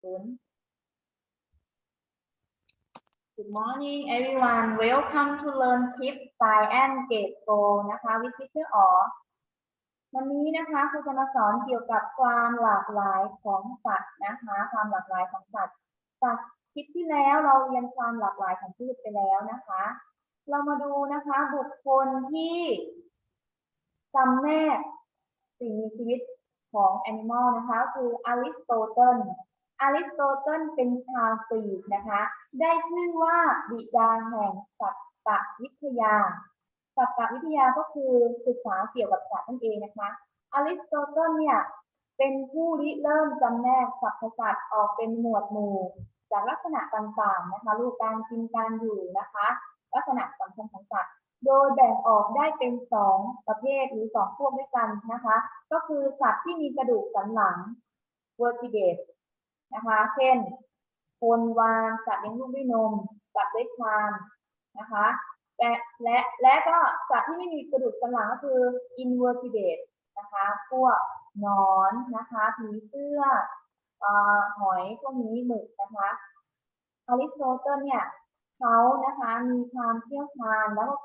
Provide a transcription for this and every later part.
Good morning everyone welcome to learn Kids Science Gate Go นะคะ with teacher อ๋อวันนี้นะคะครูจะมาสอนเกี่ยวกับความหลากหลายของสัตว์นะคะ ความหลากหลายของสัตว์จากคลิปที่แล้วเราเรียนความหลากหลายของพืชไปแล้วนะคะ เรามาดูนะคะบุคคลที่จำแนกสิ่งมีชีวิตของ animal นะคะ คืออริสโตเติล อริสโตเติลเป็นชาวกรีกนะคะ ได้ชื่อว่าบิดาแห่งสัตตวิทยา สัตตวิทยาก็คือศึกษาเกี่ยวกับสัตว์นั่นเองนะคะอริสโตเติลเนี่ยเป็นผู้ริเริ่มจำแนกสรรพสัตว์ออกเป็นหมวดหมู่ จากลักษณะต่างๆนะคะรูปการกินการอยู่นะคะ ลักษณะสำคัญของสัตว์โดยแบ่งออกได้เป็นสองประเภทหรือสองพวกด้วยกันนะคะ ก็คือสัตว์ที่มีกระดูกสันหลัง vertebrate นะคะ เช่นคนวานสัตว์เลี้ยงลูกด้วยนมสัตว์เลื้อยคลานนะคะและและและก็สัตว์ที่ไม่มีกระดูกสันหลังก็คือ invertebrate นะคะพวกนอนนะคะผีเสื้อเอ่อหอยพวกนี้หมึกนะคะอริสโตเติลเนี่ยเขานะคะมีความเชี่ยวชาญแล้วก็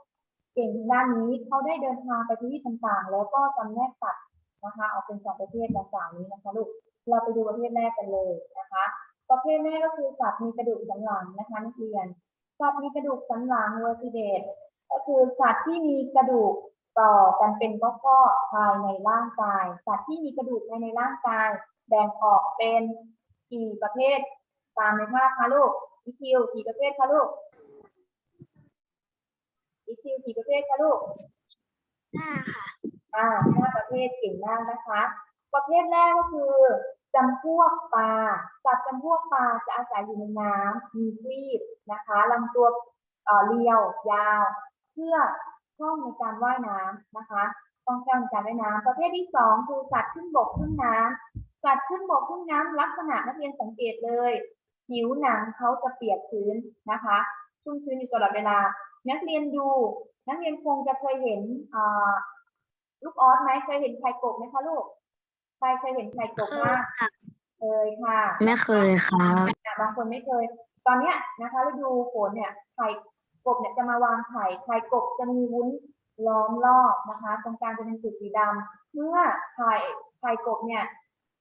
เก่งทางด้านนี้เขาได้เดินทางไปที่ต่างๆ แล้วก็จำแนกสัตว์ นะคะออกเป็นสองประเภทดังต่างๆนี้นะคะลูกเราไปดูประเภทแรกกันเลยนะคะ ประเภทแรกก็คือสัตว์มีกระดูกสันหลังนะคะนักเรียนสัตว์มีกระดูกสันหลังเวอร์ติเดตก็คือสัตว์ที่มีกระดูกต่อกันเป็นก้อนๆภายในร่างกาย สัตว์ที่มีกระดูกภายในร่างกาย แบ่งออกเป็นกี่ประเภทตามในภาพคะลูกอีคิวกี่ประเภทคะลูกอีคิวกี่ประเภทคะลูกห้าค่ะ อ่าห้าประเภทเก่งมากนะคะ ประเภทแรกก็คือจำพวกปลาสัตว์จำพวกปลาจะอาศัยอยู่ในน้ำมีครีบนะคะลำตัวเอ่อเรียวยาว เพื่อช่องในการว่ายน้ำนะคะต้องแคล่วในการว่ายน้ำประเภทที่สองคือสัตว์ขึ้นบกขึ้นน้ำสัตว์ขึ้นบกขึ้นน้ำลักษณะนักเรียนสังเกตเลยผิวหนังเขาจะเปียกชื้นนะคะชุ่มชื้นอยู่ตลอดเวลา นักเรียนดู นักเรียนคงจะเคยเห็นอ่า ลูกออสไหมเคยเห็นไข่กบไหมคะลูกใครเคยเห็นไข่กบบ้างเคยค่ะ ไม่เคยครับอะบางคนไม่เคย ตอนเนี้ยนะคะฤดูฝนเนี่ยไข่กบเนี่ยจะมาวางไข่ไข่กบจะมีวุ้นล้อมรอบนะคะ ตรงกลางจะเป็นจุดสีดำเมื่อไข่ไข่กบเนี่ย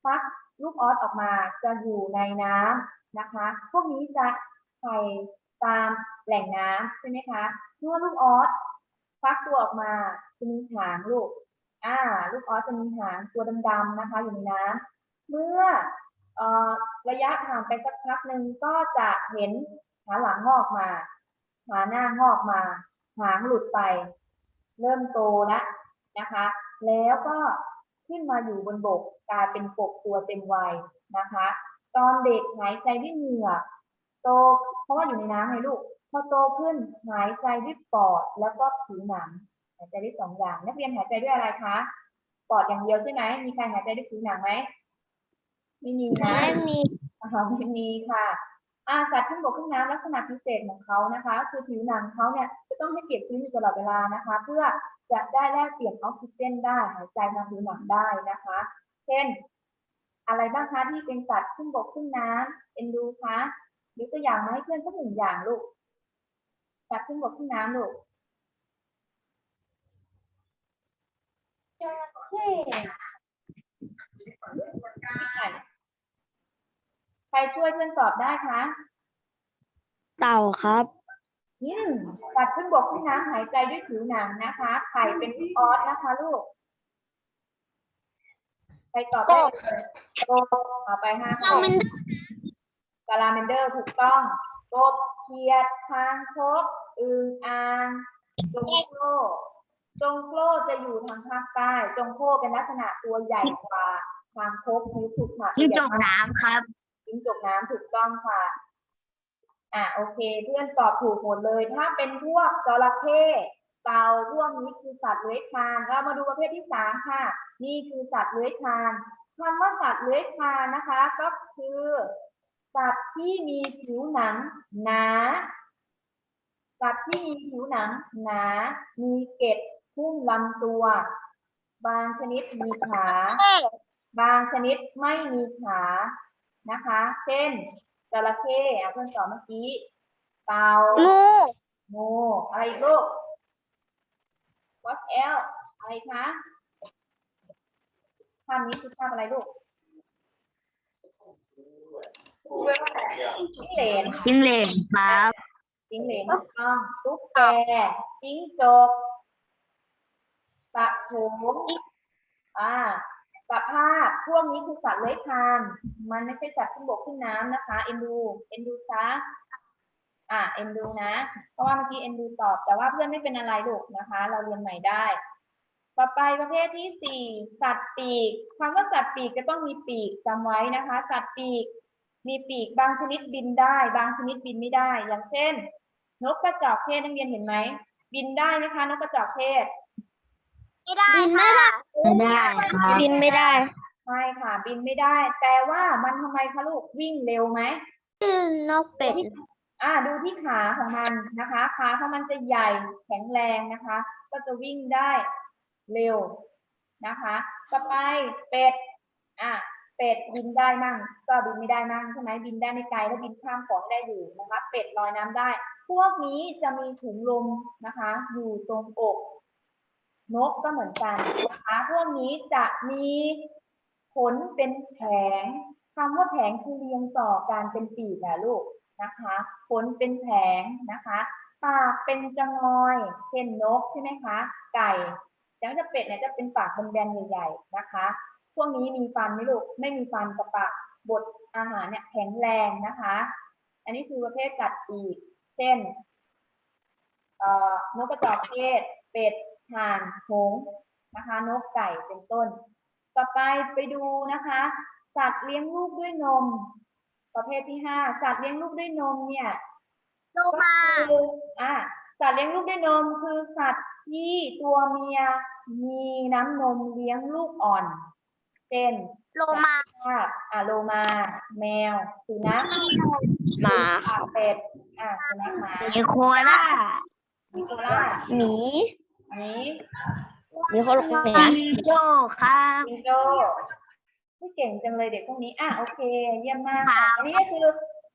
ฟักลูกออสออกมาจะอยู่ในน้ำนะคะ พวกนี้จะไข่ตามแหล่งน้ำใช่ไหมคะ เมื่อลูกออสฟักตัวออกมาจะมีหางลูก อ่า ลูกออสจะมีหางตัวดำๆนะคะอยู่ในน้ำเมื่อระยะผ่านไปสักพักหนึ่งก็จะเห็นขาหลังงอกมาขาหน้างอกมา หางหลุดไป เริ่มโตแล้วนะคะ แล้วก็ขึ้นมาอยู่บนบกกลายเป็นปกตัวเต็มวัยนะคะ ตอนเด็กหายใจด้วยเหงื่อโตเพราะว่าอยู่ในน้ำไงลูกพอโตขึ้นหายใจด้วยปอดแล้วก็ผิวหนังายใจได้สองอย่าง นักเรียนหายใจด้วยอะไรคะปอดอย่างเดียวใช่ไหมมีใครหายใจด้วยผิวหนังไหมไม่มีนะไม่มีอ่าไม่มีค่ะอาสัตว์ขึ้นบกขึ้นน้ำลักษณะพิเศษของเขานะคะ คือผิวหนังเขาเนี่ยจะต้องให้เปียกชื้นอยู่ตลอดเวลานะคะ เพื่อจะได้แลกเปลี่ยนออกซิเจนได้หายใจทางผิวหนังได้นะคะ เช่น อะไรบ้างคะที่เป็นสัตว์ขึ้นบกขึ้นน้ำเอ็นดูคะยกตัวอย่างมาให้เพื่อนสักหนึ่งอย่างลูกสัตว์ขึ้นบกขึ้นน้ำลูก ใครช่วยเพื่อนตอบได้คะเต่าครับ อืมสัตว์ขึ้นบกขึ้นน้ำหายใจด้วยผิวหนังนะคะไข่เป็นลูกออสนะคะลูกใครตอบได้เลยกบเอาไปห้าข้อซาลาเมนเดอร์ถูกต้องกบเขียดคางคกอึ่งอ่างจงโคร่ จงโคร่จะอยู่ทางภาคใต้ จงโคร่เป็นลักษณะตัวใหญ่กว่าคางคกนิ้วถูกค่ะจิ้งจกน้ำครับจิ้งจกน้ำถูกต้องค่ะอะโอเค เพื่อนตอบถูกหมดเลย ถ้าเป็นพวกจระเข้เต่าพวกนี้คือสัตว์เลื้อยคลานเรามาดูประเภทที่สามค่ะ นี่คือสัตว์เลื้อยคลานคำว่าสัตว์เลื้อยคลานนะคะ ก็คือ สัตว์ที่มีผิวหนังหนาสัตว์ที่มีผิวหนังหนา มีเกล็ด พุ่งลำตัว บางชนิดมีขา บางชนิดไม่มีขานะคะ เช่นจระเข้อะเพื่อนสอนเมื่อกี้ เต่างูงูอะไรอีกลูก what else อะไรคะภาพนี้คือภาพอะไรลูกจิ้งเหลนจิ้งเหลนครับจิ้งเหลนถูกต้องตุ๊กแกจิ้งจก ปลาโขงอ่าปลาพาดพวกนี้คือสัตว์เลื้อยคลาน มันไม่ใช่สัตว์ขึ้นบกขึ้นน้ำนะคะ เอ็นดู เอ็นดูซะอ่า เอ็นดูนะ เพราะว่าเมื่อกี้เอ็นดูตอบ แต่ว่าเพื่อนไม่เป็นอะไรลูกนะคะ เราเรียนใหม่ได้ ต่อไปประเภทที่สี่สัตว์ปีกคำว่าสัตว์ปีกจะต้องมีปีกจำไว้นะคะ สัตว์ปีก มีปีกบางชนิดบินได้ บางชนิดบินไม่ได้ อย่างเช่น นกกระจอกเทศนักเรียนเห็นไหม บินได้ไหมคะ นกกระจอกเทศ ไม่ได้บินไม่ได้ไม่ได้ครับบินไม่ได้ใช่ค่ะ บินไม่ได้ แต่ว่ามันทำไมคะลูกวิ่งเร็วไหมนกเป็ดอ่าดูที่ขาของมันนะคะขาของมันจะใหญ่แข็งแรงนะคะ ก็จะวิ่งได้เร็วนะคะต่อไปเป็ดอะเป็ดบินได้มั่ง ก็บินไม่ได้มั่งใช่ไหมบินได้ไม่ไกลถ้าบินข้ามของได้อยู่นะคะ เป็ดลอยน้ำได้ พวกนี้จะมีถุงลมนะคะ อยู่ตรงอก นกก็เหมือนกันนะคะพวกนี้จะมีขนเป็นแผงคำว่าแผงคือเรียงต่อการเป็นปีกอะลูกนะคะขนเป็นแผงนะคะปากเป็นจงอยเช่นนกใช่ไหมคะ ไก่อย่างจะเป็ดเนี่ยจะเป็นปากแบนๆใหญ่ๆนะคะ พวกนี้มีฟันไหมลูกไม่มีฟันกับปากบดอาหารเนี่ยแข็งแรงนะคะ อันนี้คือประเภทสัตว์ปีก เช่นนกกระจอกเทศ เป็ด ห่านหงส์นะคะนกไก่เป็นต้น ต่อไปไปดูนะคะ สัตว์เลี้ยงลูกด้วยนม ประเภทที่ห้าสัตว์เลี้ยงลูกด้วยนมเนี่ยโลมาก็คืออะสัตว์เลี้ยงลูกด้วยนมคือสัตว์ที่ตัวเมียมีน้ำนมเลี้ยงลูกอ่อนเช่นโลมาภาพอะโลมา แมว สุนัขหมาอะเป็ดอะสุนัขหมามีโคล่ามีโคล่าหมี อันนี้มีคนเหนือโจครับจิงโจ้ที่เก่งจังเลยเด็กพวกนี้อะโอเค เยี่ยมมากครับอันนี้ก็คือ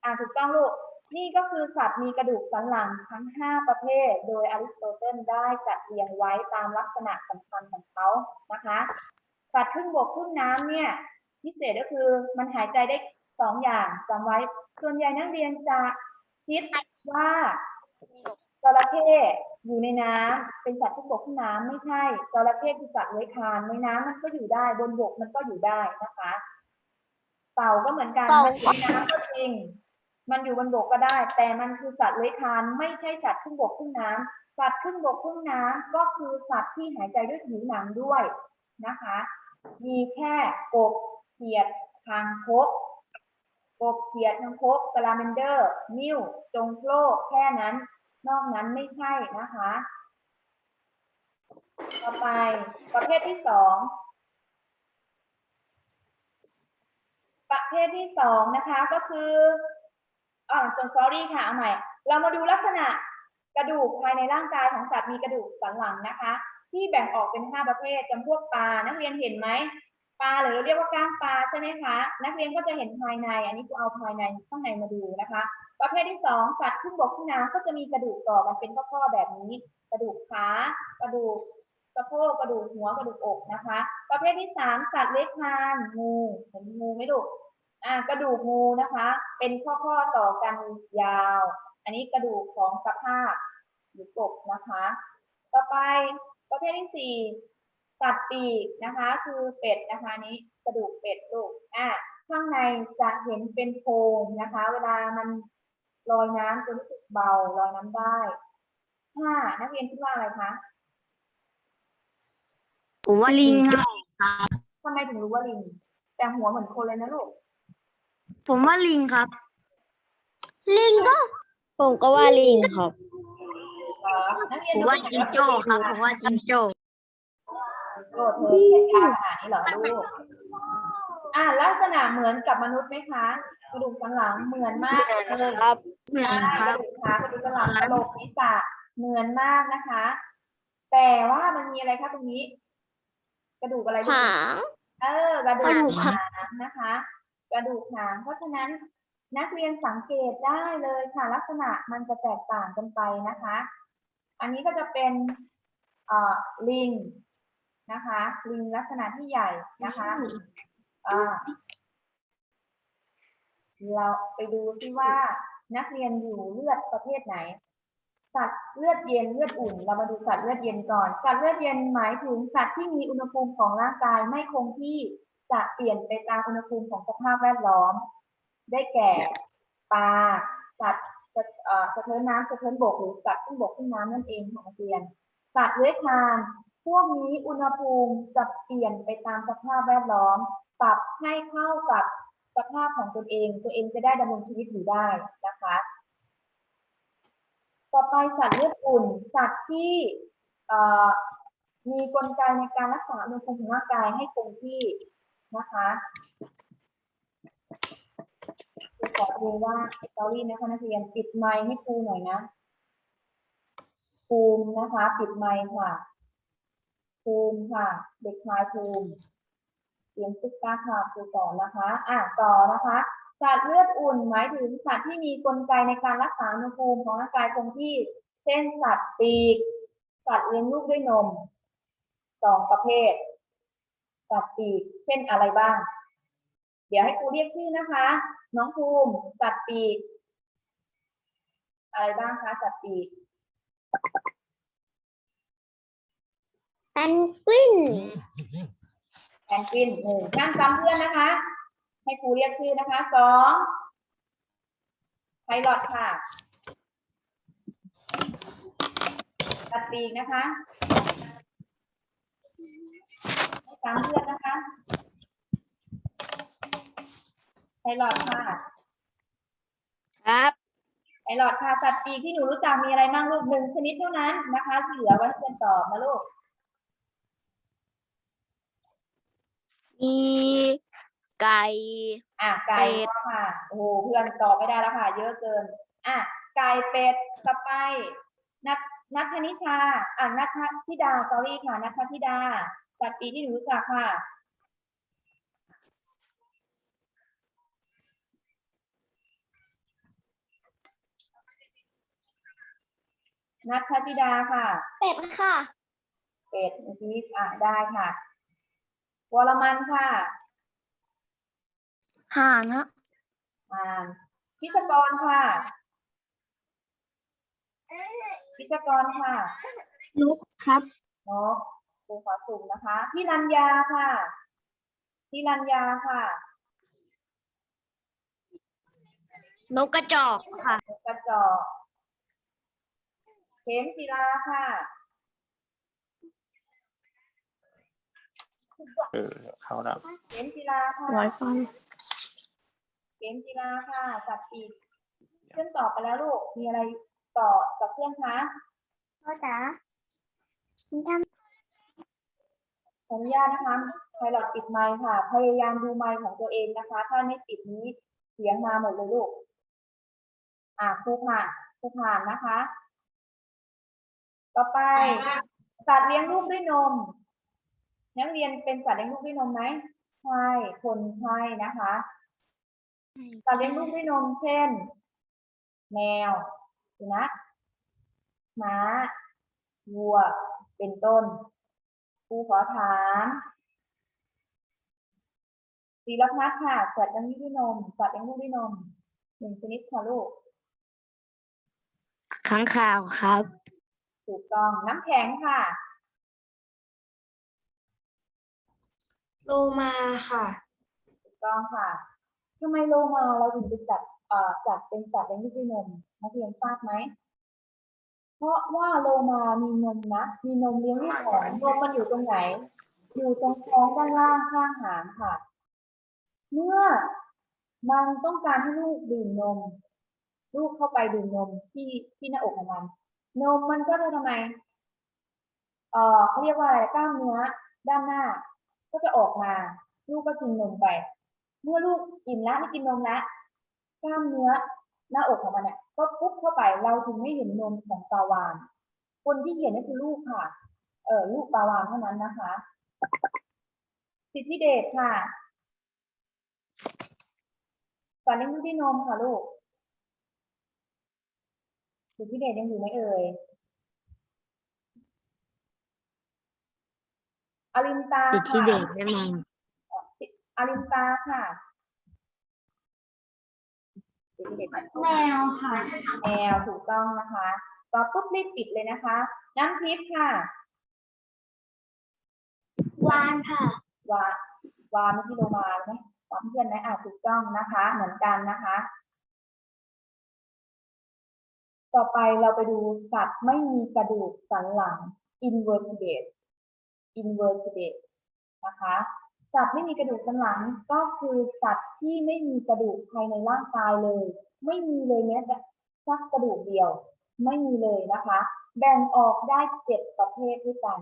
อะถูกต้องลูกนี่ก็คือสัตว์มีกระดูกสันหลังทั้งห้าประเภท โดยอริสโตเติลได้จัดเรียงไว้ตามลักษณะสำคัญของเขานะคะ สัตว์ครึ่งบกครึ่งน้ำเนี่ยพิเศษก็คือมันหายใจได้สองอย่างจำไว้ ส่วนใหญ่นักเรียนจะคิดว่า จระเข้อยู่ในน้ำเป็นสัตว์ที่บกขึ้นน้ำไม่ใช่จระเข้คือสัตว์เลื้อยคลานในน้ำมันก็อยู่ได้บนบกมันก็อยู่ได้นะคะ เต่าก็เหมือนกันเต่ามันอยู่ในน้ำก็จริง มันอยู่บนบกก็ได้ แต่มันคือสัตว์เลื้อยคลานไม่ใช่สัตว์ครึ่งบกครึ่งน้ำสัตว์ครึ่งบกครึ่งน้ำก็คือสัตว์ที่หายใจด้วยผิวหนังด้วยนะคะ มีแค่กบเขียดคางคกกบเขียดคางคกกะลาเมนเดอร์นิ้วจงโคลกแค่นั้น นอกนั้นไม่ใช่นะคะ ต่อไปประเภทที่สองประเภทที่สองนะคะก็คืออ่าส่วน sorry ค่ะเอาใหม่ เรามาดูลักษณะกระดูกภายในร่างกายของสัตว์มีกระดูกสันหลังนะคะ ที่แบ่งออกเป็นห้าประเภทจำพวกปลา นักเรียนเห็นไหมปลาหรือเราเรียกว่าก้างปลาใช่ไหมคะ นักเรียนก็จะเห็นภายใน อันนี้กูเอาภายในข้างในมาดูนะคะ ประเภทที่สองสัตว์ขึ้นบกขึ้นน้ำก็จะมีกระดูกต่อกันเป็นข้อๆแบบนี้ กระดูกขากระดูกสะโพกกระดูกหัวกระดูกอกนะคะ ประเภทที่สามสัตว์เลื้อยคลานงูเห็นงูไหมลูกอ่ากระดูกงูนะคะ เป็นข้อๆต่อกันยาว อันนี้กระดูกของสภาพหรือกบนะคะ ต่อไปประเภทที่สี่สัตว์ปีกนะคะ คือเป็ดนะคะนนี้กระดูกเป็ดลูกอ่าข้างในจะเห็นเป็นโพรงนะคะ เวลามัน ลอยน้ำจะรู้สึกเบาลอยน้ำได้ห้านักเรียนคิดว่าอะไรคะผมว่าลิงครับทำไมถึงรู้ว่าลิง แต่หัวเหมือนคนเลยนะลูก ผมว่าลิงครับ ลิงก็ ผมก็ว่าลิงครับเหรอนักเรียนผมดูว่าจิงโจ้ครับผมว่าจิงโจ้โจ้เธอเขียนยาวขนาดนี้เหรอลูก อ่าลักษณะเหมือนกับมนุษย์ไหมคะกระดูกสันหลังเหมือนมากเลยครับเหมือนใช่คกรัระบดูกขากระดูกสันหลังกระโหลกศีรษะเหมือนมากนะคะ แต่ว่ามันมีอะไรคะตรงนี้ กระดูกอะไรลูกหางเออกระดูกกระดูกหาหางงนะคะ กระดูกหางเพราะฉะนั้นนักเรียนสังเกตได้เลยค่ะ ลักษณะมันจะแตกต่างกันไปนะคะ อันนี้ก็จะเป็นเอ่อลิงนะคะ ลิงลักษณะที่ใหญ่นะคะ อ่า เราไปดูซิว่านักเรียนอยู่เลือดประเภทไหน สัตว์เลือดเย็นเลือดอุ่น เรามาดูสัตว์เลือดเย็นก่อน สัตว์เลือดเย็นหมายถึงสัตว์ที่มีอุณหภูมิของร่างกายไม่คงที่จะเปลี่ยนไปตามอุณหภูมิของสภาพแวดล้อม ได้แก่ปลาสัตว์เอ่อสะเทินน้ำสะเทินบกหรือสัตว์ขึ้นบกขึ้นน้ำนั่นเองของนักเรียน สัตว์เลื้อยคลาน พวกนี้อุณหภูมิจะเปลี่ยนไปตามสภาพแวดล้อม ปรับให้เข้ากับสภาพของตนเอง ตัวเองจะได้ดำรงชีวิตอยู่ได้นะคะ ต่อไปสัตว์เลือดอุ่น สัตว์ที่มีกลไกในการรักษาอุณหภูมิของร่างกายให้คงที่นะคะครูขอดูว่าสตอรี่นะคะนักเรียนปิดไมค์ให้ครูหน่อยนะภูมินะคะ ปิดไมค์ค่ะ ภูมิค่ะ เด็กชายภูมิเสียงตึกตาค่ะครูสอนนะคะ อะต่อนะคะสัตว์เลือดอุ่นหมายถึงสัตว์ที่มีกลไกในการรักษาอุณหภูมิของร่างกายคงที่ เช่นสัตว์ปีก สัตว์เลี้ยงลูกด้วยนมสองประเภท สัตว์ปีก เช่นอะไรบ้าง เดี๋ยวให้ครูเรียกชื่อนะคะ น้องภูมิ สัตว์ปีก อะไรบ้างคะ สัตว์ปีก แพนกวินแพนกวินหนึ่งนั่งจำเพื่อนนะคะ ให้ครูเรียกชื่อนะคะสองไพลอตค่ะตัดปีกนะคะให้จำเพื่อนนะคะไพลอตค่ะครับไพลอตค่ะสัตว์ปีกที่หนูรู้จักมีอะไรบ้างลูกหนึ่งชนิดเท่านั้นนะคะที่เหลือไว้เพื่อนตอบนะลูก มีไก่ อะไก่เป็ดค่ะ โอ้โหเพื่อนตอบไม่ได้แล้วค่ะ เยอะเกิน อะไก่เป็ดต่อไปนัทนัทนิชา อะนัทธิดาสอรี่ค่ะนัทธิดาสัตว์ปีกที่หนูรู้จักค่ะ นัทธิดาค่ะ เป็ดค่ะ เป็ดเมื่อกี้อะได้ค่ะ วรมันค่ะห่านฮะอ่านพิชกรค่ะ พิชกรค่ะนกครับเนาะครูขอสุ่มนะคะ พี่รัญญาค่ะพี่รัญญาค่ะ นกกระจอกค่ะกระจอกเข็มศิลาค่ะ เออเข้าแล้วเข็มศิลาค่ะไวฟันเข็มศิลาค่ะจับอีกเพื่อนตอบไปแล้วลูกมีอะไรต่อกับเพื่อนคะพ่อจ๋าขออนุญาตนะคะใครหลอดปิดไมค์ค่ะ พยายามดูไมค์ของตัวเองนะคะ ถ้าไม่ปิดนี้เสียงมาหมดเลยลูก อะครูผ่านครูผ่านนะคะ ต่อไปสัตว์เลี้ยงลูกด้วยนม นักเรียนเป็นสัตว์เลี้ยงลูกด้วยนมไหมใช่คนใช่นะคะสัตว์เลี้ยงลูกด้วยนมเช่น แมวสุนัขม้าวัว เป็นต้นครูขอถามศีลพัฒน์ค่ะสัตว์เลี้ยงลูกด้วยนมสัตว์เลี้ยงลูกด้วยนมหนึ่งชนิดค่ะลูกข้างข่าวครับ ถูกต้องน้ำแข็งค่ะ โลมาค่ะถูกต้องค่ะทำไมโลมาเราถึงจะจัดเอ่อจัดเป็นสัตว์เลี้ยงลูกด้วยนมนักเรียนทราบไหมเพราะว่าโลมามีนมนะ มีนมเลี้ยงลูกของนมมันอยู่ตรงไหน อยู่ตรงท้องด้านล่างข้างหางค่ะ เมื่อมันต้องการให้ลูกดื่มนม ลูกเข้าไปดื่มนมที่ที่หน้าอกของมัน นมมันก็จะทำไม เอ่อเขาเรียกว่าอะไรกล้ามเนื้อด้านหน้า ก็จะออกมา ลูกก็กินนมไป เมื่อลูกอิ่มแล้วไม่กินนมแล้วกล้ามเนื้อหน้าอกของมันเนี่ยก็ปุ๊บเข้าไปเราถึงไม่เห็นนมของปลาวานคนที่เห็นก็คือลูกค่ะ เออลูกปลาวานเท่านั้นนะคะ สิทธิเดชค่ะสัตว์เลี้ยงลูกด้วยนมค่ะลูกดูพี่เดชยังอยู่ไหมเอ่ย อลินตาติดที่ค่ะเด็กได้ไหมอลินตาค่ะดูพี่เดชแมวค่ะแมวถูกต้องนะคะตอบปุ๊บรีบปิดเลยนะคะ น้ำทิพย์ค่ะวานค่ะวาวาเมื่อกี้โลมาไหมตามเพื่อนไหมอ่าถูกต้องนะคะ เหมือนกันนะคะ ต่อไปเราไปดูสัตว์ไม่มีกระดูกสันหลัง invertebrate invertebrate นะคะสัตว์ไม่มีกระดูกสันหลังก็คือสัตว์ที่ไม่มีกระดูกภายในร่างกายเลย ไม่มีเลยแม้แต่สักกระดูกเดียว ไม่มีเลยนะคะ แบ่งออกได้เจ็ดประเภทด้วยกัน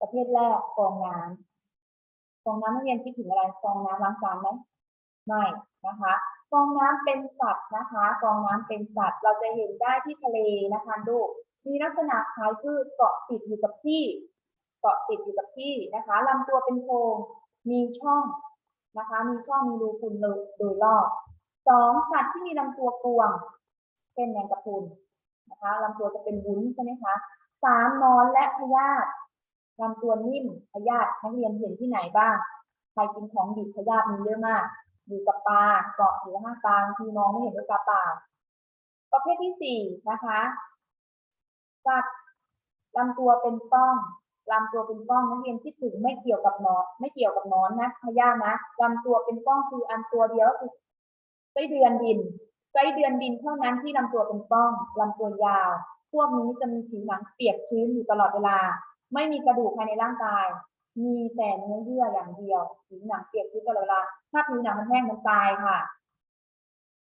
ประเภทแรกฟองน้ำฟองน้ำนักเรียนคิดถึงอะไรฟองน้ำล้างจานไหมไม่นะคะฟองน้ำเป็นสัตว์นะคะฟองน้ำเป็นสัตว์ เราจะเห็นได้ที่ทะเลนะคะดู มีลักษณะคล้ายพืชเกาะติดอยู่กับที่ เกาะติดอยู่กับที่นะคะลำตัวเป็นโพรงมีช่องนะคะ มีช่องมีรูพุนโดยรอบสองสัตว์ที่มีลำตัวกลวง เช่นแมงกะพรุนนะคะลำตัวจะเป็นวุ้นใช่ไหมคะสามนอนและพยาธิลำตัวนิ่มพยาธินักเรียนเห็นที่ไหนบ้างใครกินของดิบพยาธิมีเยอะมากอยู่กับปลาเกาะอยู่ข้างปลาทีมองไม่เห็นด้วยตาเปล่าประเภทที่สี่นะคะสัตว์ลำตัวเป็นป้อง ลำตัวเป็นป้องนักเรียนคิดถึงไม่เกี่ยวกับนอนไม่เกี่ยวกับนอนนะพยานะลำตัวเป็นป้องคืออันตัวเดียวคือไส้เดือนดินไส้เดือนดินเท่านั้นที่ลำตัวเป็นป้องลำตัวยาว พวกนี้จะมีผิวหนังเปียกชื้นอยู่ตลอดเวลา ไม่มีกระดูกภายในร่างกาย มีแต่เนื้อเยื่ออย่างเดียวผิวหนังเปียกชื้นตลอดเวลาถ้าผิวหนังมันแห้งมันตายค่ะ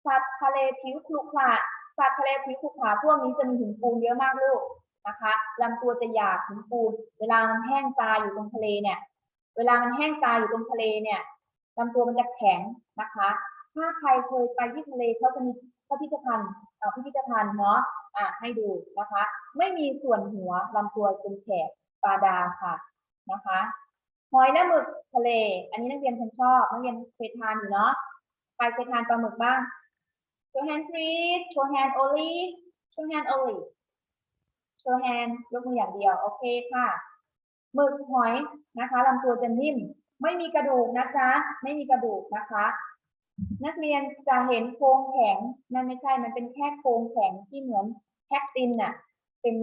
สัตว์ทะเลผิวขรุขระสัตว์ทะเลผิวขรุขระพวกนี้จะมีหินปูนเยอะมากลูก นะคะลำตัวจะหยาบหินปูนเวลามันแห้งตายอยู่ตรงทะเลเนี่ย เวลามันแห้งตายอยู่ตรงทะเลเนี่ยลำตัวมันจะแข็งนะคะ ถ้าใครเคยไปที่ทะเลเขาจะมีพิพิธภัณฑ์เอ่อพิพิธภัณฑ์เนาะอะให้ดูนะคะ ไม่มีส่วนหัวลำตัวเป็นแฉกปลาดาค่ะนะคะหอยและหมึกทะเล อันนี้นักเรียนชอบนักเรียนเคยทานอยู่เนาะใครเคยทานปลาหมึกบ้าง show hand please show hand only show hand only show hand ยกมืออย่างเดียว โอเคค่ะหมึกหอยนะคะลำตัวจะนิ่ม ไม่มีกระดูกนะจ๊ะ ไม่มีกระดูกนะคะ นักเรียนจะเห็นโครงแข็งนั่นไม่ใช่ มันเป็นแค่โครงแข็งที่เหมือนแท็กตินน่ะ เป็น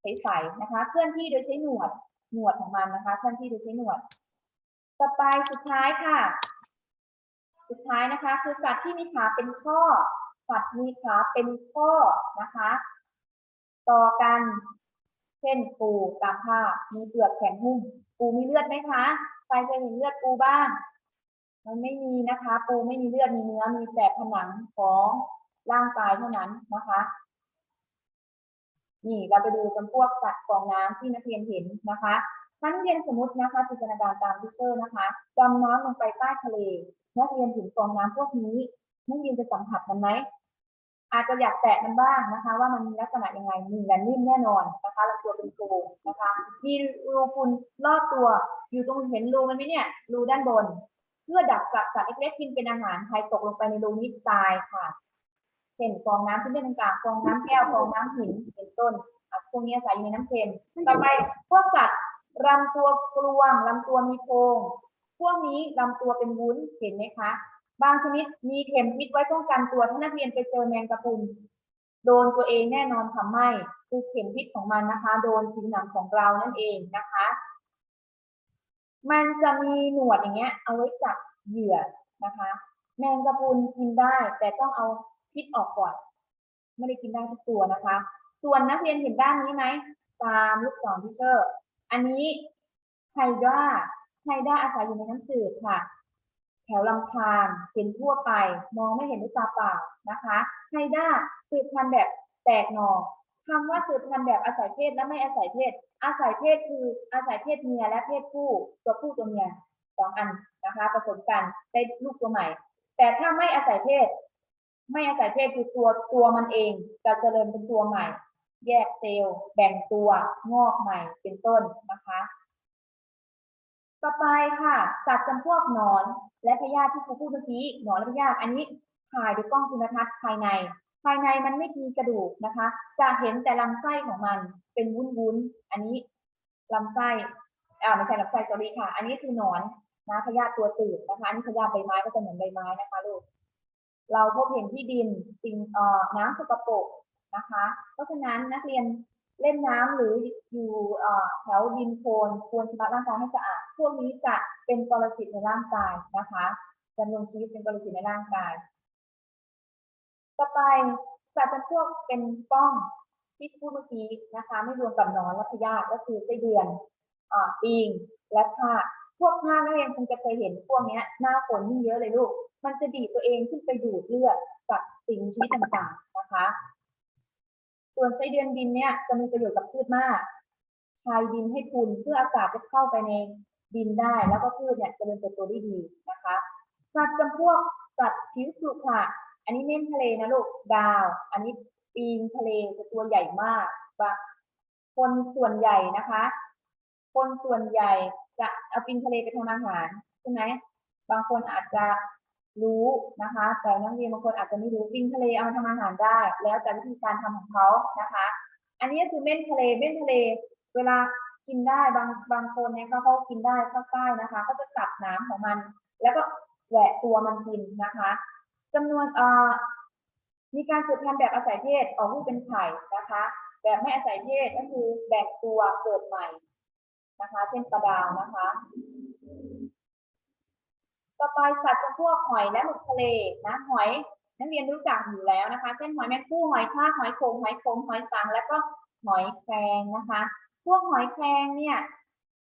ใสๆนะคะ เคลื่อนที่โดยใช้หนวด หนวดของมันนะคะ เคลื่อนที่โดยใช้หนวด ต่อไปสุดท้ายค่ะ สุดท้ายนะคะ คือสัตว์ที่มีขาเป็นข้อ สัตว์มีขาเป็นข้อนะคะ ต่อกัน เช่นปูตามภาพมีเปลือกแข็งหุ้ม ปูมีเลือดไหมคะ ใครเคยเห็นเลือดปูบ้าง มันไม่มีนะคะ ปูไม่มีเลือด มีเนื้อ มีแต่ผนังของร่างกายเท่านั้นนะคะ นี่เราไปดูจำพวกสัตว์ฟองน้ำที่นักเรียนเห็นนะคะนักเรียนสมมตินะคะจินตนาการตามทิเชอร์นะคะดำน้ำลงไปใต้ทะเล นักเรียนเห็นฟองน้ำพวกนี้นักเรียนจะสัมผัสมันไหม อาจจะอยากแตะมันบ้างนะคะ ว่ามันมีลักษณะยังไงมีและนิ่มแน่นอนนะคะลำตัวเป็นโครงนะคะ มีรูพุนรอบตัว อยู่ตรงเห็นรูมันไหมเนี่ยรูด้านบน เพื่อดักจับสัตว์เล็กๆกินเป็นอาหารใครตกลงไปในรูนี้ตายค่ะ เช่นฟองน้ำชนิดต่างๆฟองน้ำแก้วฟองน้ำหินเป็นต้นอะพวกนี้อาศัยอยู่ในน้ำเค็มต่อไปพวกสัตว์ลำตัวกลวงลำตัวมีโพรงพวกนี้ลำตัวเป็นวุ้นเห็นไหมคะ บางชนิดมีเข็มพิษไว้ป้องกันตัวถ้านักเรียนไปเจอแมงกะพรุนโดนตัวเองแน่นอนทำไหมคือเข็มพิษของมันนะคะ โดนผิวหนังของเรานั่นเองนะคะ มันจะมีหนวดอย่างเงี้ย เอาไว้จับเหยื่อนะคะ แมงกะพรุนกินได้ แต่ต้องเอาพิษออกก่อน ไม่ได้กินได้ทุกตัวนะคะ ส่วนนักเรียนเห็นด้านนี้ไหมตามลูกศรที่เชอร์ อันนี้ไฮดราไฮดราอาศัยอยู่ในน้ำจืดค่ะ ถวลำธารเห็นทั่วไป มองไม่เห็นด้วยตาเปล่านะคะไฮดราสืบพันธุ์แบบแตกหนอคำว่าสืบพันธุ์แบบอาศัยเพศและไม่อาศัยเพศ อาศัยเพศคืออาศัยเพศเมียและเพศผู้ตัวผู้ตัวเมียสองอันนะคะผสมกันได้ลูกตัวใหม่ แต่ถ้าไม่อาศัยเพศ ไม่อาศัยเพศคือตัวตัวมันเองจะเจริญเป็นตัวใหม่ แยกเซลล์แบ่งตัวงอกใหม่เป็นต้นนะคะ ต่อไปค่ะสัตว์จำพวกหนอนและพยาธิที่ครูพูดเมื่อกี้หนอนและพยาธิอันนี้ถ่ายด้วยกล้องจุลทรรศน์ภายใน ภายในมันไม่มีกระดูกนะคะ จะเห็นแต่ลำไส้ของมันเป็นวุ้นๆอันนี้ลำไส้อ่าไม่ใช่ลำไส้ sorry ค่ะ อันนี้คือหนอนนะพยาธิตัวตืดนะคะอันนี้พยาธิใบไม้ก็จะเหมือนใบไม้นะคะลูกเราพบเห็นที่ดินสิ่งเอ่อน้ำสกปรกนะคะ เพราะฉะนั้นนักเรียน เล่นน้ำหรืออยู่แถวดินโคลนควรชำระร่างกายให้สะอาดพวกนี้จะเป็นปรสิตในร่างกายนะคะดำรงชีวิตเป็นปรสิตในร่างกาย ต่อไปสัตว์จำพวกเป็นป้องที่พูดเมื่อกี้นะคะ ไม่รวมกับนอนและพยาธิก็คือไส้เดือนอปิงและทาพวกทากนักเรียนคงจะเคยเห็นพวกนี้หน้าฝนยิ่เยอะเลยลูก มันจะดีดตัวเองขึ้นไปดูดเลือดจากสิ่งชีวิตต่างๆนะคะ ส่วนไส้เดือนดินเนี่ยจะมีประโยชน์กับพืชมากชายดินให้พุนเพื่ออากาศจะเข้าไปในดินได้ แล้วก็พืชเนี่ยจะเป็นเติบโตได้ดีนะคะสัตว์จำพวกสัตว์ผิวสุขะอันนี้เม่นทะเลนะลูกดาว อันนี้ปีงทะเลจะตัวใหญ่มากบางคนส่วนใหญ่นะคะ คนส่วนใหญ่จะเอาปิงทะเลไปทำอาหารใช่ไหมบางคนอาจจะ รู้นะคะ แต่นักเรียนบางคนอาจจะไม่รู้ปิงทะเลเอามาทำอาหารได้ แล้วแต่วิธีการทำของเขานะคะ อันนี้ก็คือเม่นทะเลเม่นทะเล เวลากินได้บางบางคนเนี่ยเขาเขากินได้ภาคใต้นะคะ ก็จะตัดน้ำของมัน แล้วก็แหวะตัวมันกินนะคะจำนวนเอ่อมีการสืบพันธุ์แบบอาศัยเพศออกลูกเป็นไข่นะคะ แบบไม่อาศัยเพศก็คือแบ่งตัวเกิดใหม่นะคะ เช่นปลาดาวนะคะ ต่อไปสัตว์จำพวกหอยและหมึกทะเลนะหอยนักเรียนรู้จักอยู่แล้วนะคะ เช่นหอยแมงผู้หอยทากหอยโขงหอยโขงหอยสังแล้วก็หอยแครงนะคะ พวกหอยแครงเนี่ย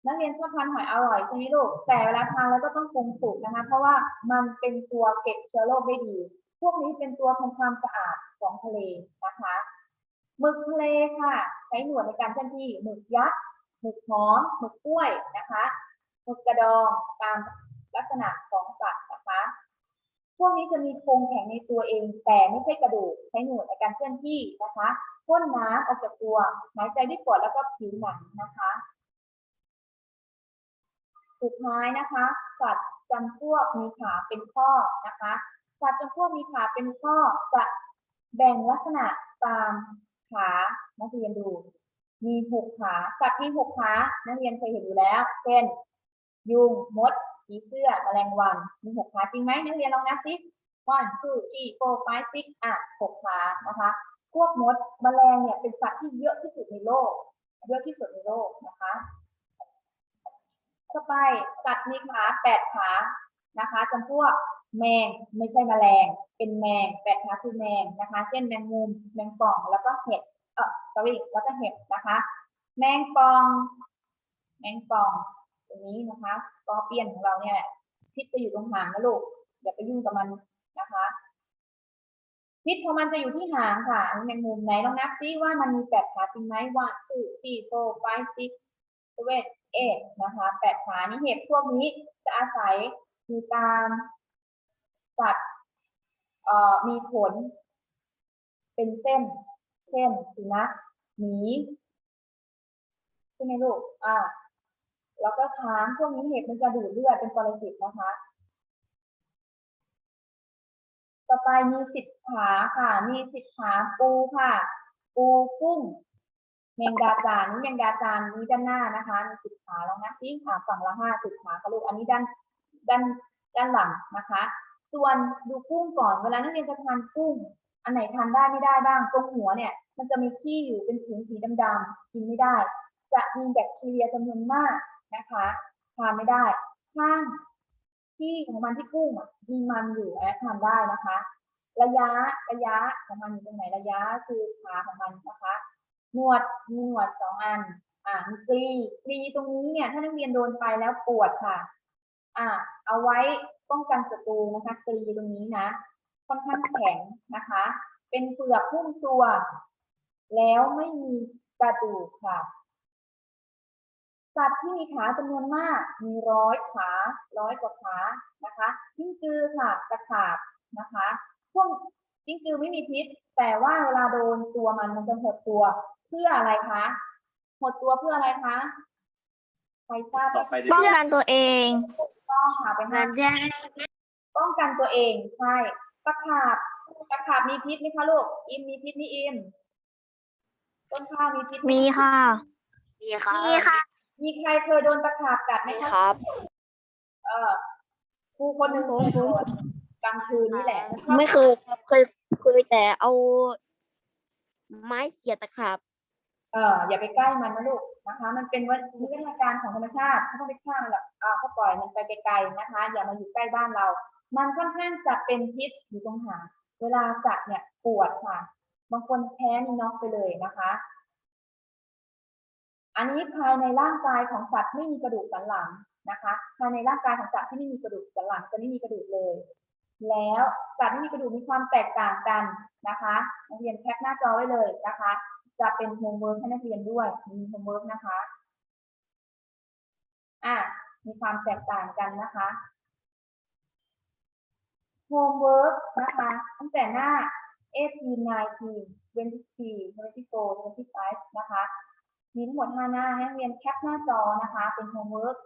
นักเรียนชอบทานหอยอร่อยใช่ไหมลูกแต่เวลาทานแล้วก็ต้องปรุงสุกนะคะ เพราะว่ามันเป็นตัวเก็บเชื้อโรคได้ดี พวกนี้เป็นตัวทำความสะอาดของทะเลนะคะหมึกทะเลค่ะ ใช้หนวดในการเคลื่อนที่หมึกยักษ์หมึกหอมหมึกกล้วยนะคะหมึกกระดองตาม ลักษณะของสัตว์นะคะ พวกนี้จะมีโครงแข็งในตัวเอง แต่ไม่ใช่กระดูกใช้หนวดในการเคลื่อนที่นะคะพ่นน้ำออกจากตัวหายใจด้วยปอดแล้วก็ผิวหนังนะคะ สุดท้ายนะคะ สัตว์จำพวกมีขาเป็นข้อนะคะสัตว์จำพวกมีขาเป็นข้อจะแบ่งลักษณะตามขานักเรียนดู มีหกขาสัตว์มีหกขานักเรียนเคยเห็นอยู่แล้ว เช่น ยุงมด ผีเสื้อแมลงวันมีหกขาจริงไหมนักเรียนลองนับสิ one two three four five six อะหกขานะคะ พวกมดแมลงเนี่ยเป็นสัตว์ที่เยอะที่สุดในโลก เยอะที่สุดในโลกนะคะต่อไปสัตว์มีขาแปดขานะคะจำพวกแมงไม่ใช่แมลง เป็นแมงแปดขาคือแมงนะคะ เช่นแมงมุมแมงป่องแล้วก็เห็ดเออ sorry แล้วก็เห็ดนะคะ แมงป่อง แมงป่อง ตรงนี้นะคะกอเปียนของเราเนี่ยพิษจะอยู่ตรงหางนะลูกอย่าไปยุ่งกับมันนะคะพิษของมันจะอยู่ที่หางค่ะอันนี้แมงมุมไหนลองนับซิว่ามันมีแปดขาจริงไหม one two three four five six seven เอ็ดนะคะแปดขานี้เห็บพวกนี้จะอาศัยอยู่ตามสัตว์เอ่อมีขนเป็นเส้นเช่นสุนัขหมีใช่ไหมลูกอ่า แล้วก็ช้างพวกนี้เห็บมันจะดูดเลือดเป็นปรสิตนะคะ ต่อไปมีสิบขาค่ะ มีสิบขาปูค่ะ ปูกุ้งแมงดาจานนี่แมงดาจานนี้ด้านหน้านะคะ มีสิบขาแล้วนะที่ขาฝั่งละห้าสิบขาค่ะลูกอันนี้ด้านด้านด้านหลังนะคะ ส่วนดูกุ้งก่อนเวลานักเรียนจะทานกุ้ง อันไหนทานได้ไม่ได้บ้างตรงหัวเนี่ย มันจะมีขี้อยู่เป็นถุงสีดำๆกินไม่ได้ จะมีแบคทีเรียจำนวนมาก นะคะทานไม่ได้ข้างที่ของมันที่กุ้งอะมีมันอยู่และทานได้นะคะ ระยะระยะของมันอยู่ตรงไหนระยะคือขาของมันนะคะหนวดมีหนวดสองอัน อ่ามีกรีกรีตรงนี้เนี่ย ถ้านักเรียนโดนไปแล้วปวดค่ะ อ่า เอาไว้ป้องกันศัตรูนะคะกรีตรงนี้นะค่อนข้างแข็งนะคะ เป็นเปลือกหุ้มตัว แล้วไม่มีกระดูกค่ะ สัตว์ที่มีขาจำนวนมาก มีร้อยขาร้อยกว่าขานะคะจิ้งจือค่ะตะขาบนะคะพวกจิ้งจือไม่มีพิษ แต่ว่าเวลาโดนตัวมันมันจะหดตัวเพื่ออะไรคะหดตัวเพื่ออะไรคะใครทราบไหมต่อไปป้องเรื่อยกันตัวเองต้องค่ะเป็นเหมือนจะป้องกันตัวเองใช่ตะขาบตะขาบมีพิษไหมคะลูกอิมมีพิษนี่อิมต้นข้าวมีพิษไหมีค่ะ มีครับมีค่ะ มีใครเคยโดนตะขาบกัดไหมมีคะครับ เออครูคนหนึ่งเคยโดนกลางคืนนี่แหละไม่เคยครับเคยเคยแต่เอา ไม้เขี่ยตะขาบเอออย่าไปใกล้มันนะลูกนะคะ มันเป็นวัฏวิทยาการของธรรมชาติไม่ต้องไปฆ่ามันหรอกอ่าเขาปล่อยมันไปไกลๆนะคะ อย่ามาอยู่ใกล้บ้านเรา มันค่อนข้างจะเป็นพิษอยู่ตรงหางเวลากัดเนี่ยปวดค่ะ บางคนแพ้นี่น็อกไปเลยนะคะ อันนี้ภายในร่างกายของสัตว์ไม่มีกระดูกสันหลังนะคะภายในร่างกายของสัตว์ที่ไม่มีกระดูกสันหลังจะไม่มีกระดูกเลย แล้วสัตว์ที่มีกระดูกมีความแตกต่างกันนะคะนักเรียนแคปหน้าจอไว้เลยนะคะ จะเป็นโฮมเวิร์กให้นักเรียนด้วยมีโฮมเวิร์กนะคะอะมีความแตกต่างกันนะคะโฮมเวิร์กนะคะ ตั้งแต่หน้า18 19 23 24 25นะคะ มีทั้งหมด5หน้าให้นักเรียนแคปหน้าจอนะคะ เป็นโฮมเวิร์ก